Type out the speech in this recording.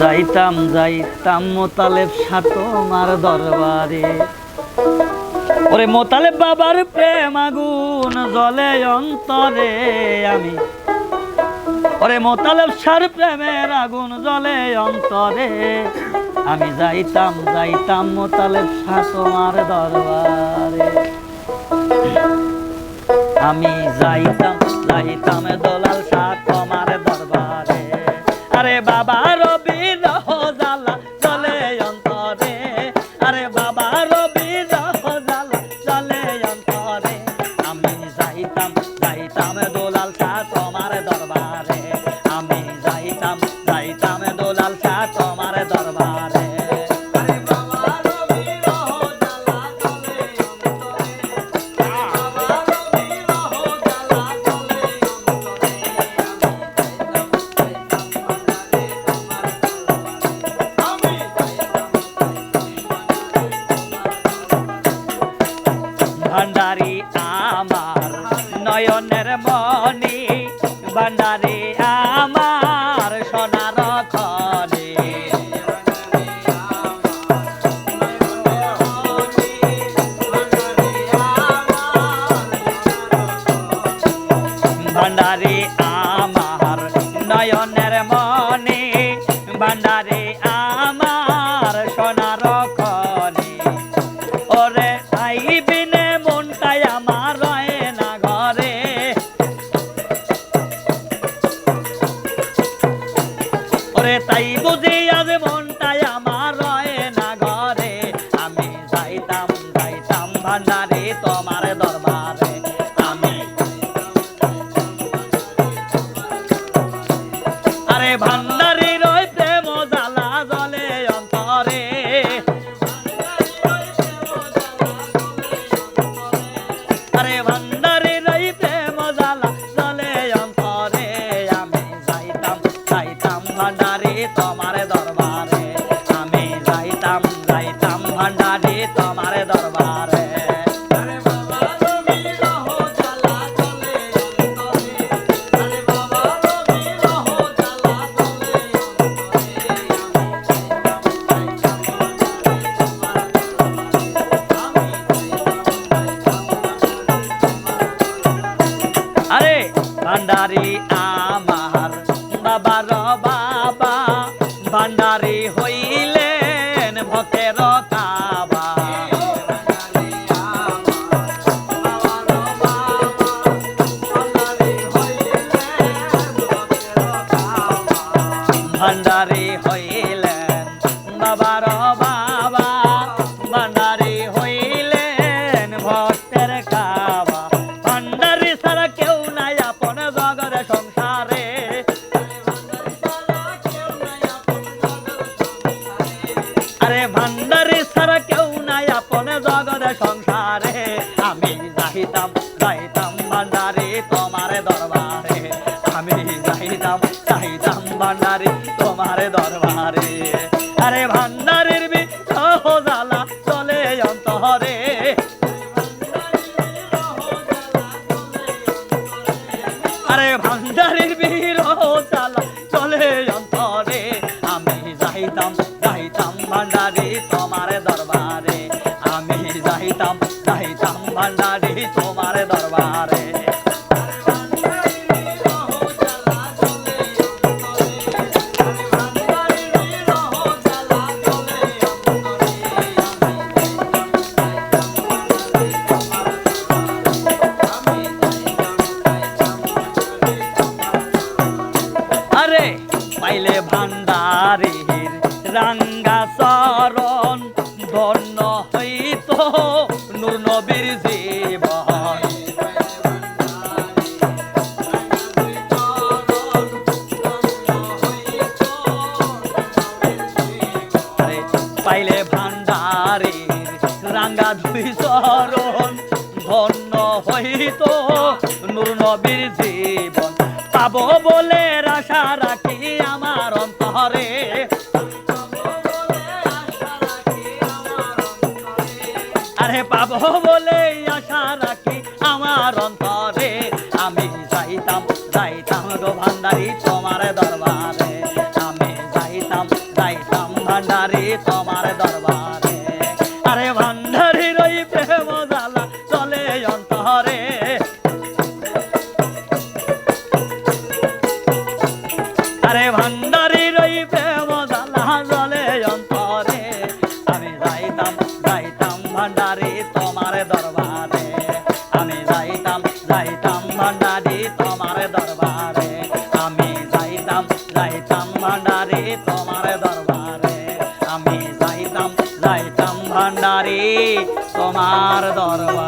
যাইতাম যাইতাম মোতালেব সাতমার দরবারে। ওরে মোতালেব বাবার প্রেম আগুন জলে অন্তরে আমি। ওরে মোতালেব সার প্রেমের আগুন জলে অন্তরে আমি যাইতাম যাইতাম মোতালেব সাতমার দরবারে। আমি যাইতাম যাইতাম দলাল সাত তোমার দরবারে। আরে বাবা যাইতাম যাইতাম দোলাল মনি ভান্ডারি আমার ওরে তাই বুঝে আজ মনটাই আমার রয়ে না ঘরে। আমি যাইতাম যাইতাম ভান্ডারে তোমার দরবারে। আমি আরে ভান্ডারি তোমার দরবারে আমি যাইতাম যাইতাম ভান্ডারি তোমার দরবারে আরে বাবা ভান্ডারি হইলেন বাবার বাবা ভান্ডারে হইলেন ভক্তের কাবা ভান্ডারে সারা কেউ দরবারে আরে ভান্ডারির বিরহ জ্বালা চলে অন্তরে। আরে ভান্ডারির বিরহ জ্বালা চলে অন্তরে। আমি যাইতাম যাইতাম ভান্ডারি তোমার দরবারে। আমি যাইতাম যাইতাম ভান্ডারি তোমার দরবারে। পাইলে ভান্ডারির রাঙ্গা চরণ ধন্য হইত নূর নবীর জীবন। পাইলে ভান্ডারির রাঙ্গা দুই চরণ ধন্য হইত নূর নবীর জীবন। যাব বলে আশা রাখি আমার অন্তরে। আরে পাবো বলে আশা রাখি আমার অন্তরে। আমি যাইতাম যাইতাম গো ভান্ডারি তোমার দরবারে। আমি যাইতাম যাইতাম ভান্ডারি তোমার দরবারে। আরে ভান্ডারি রই প্রেম জ্বালা চলে অন্ত যাইতাম যাইতাম ভান্ডারি তোমার দরবারে। আমি যাইতাম যাইতাম ভান্ডারি তোমার দরবারে। আমি যাইতাম যাইতাম ভান্ডারি তোমার দরবারে। আমি যাইতাম যাইতাম ভান্ডারি তোমার দরবারে।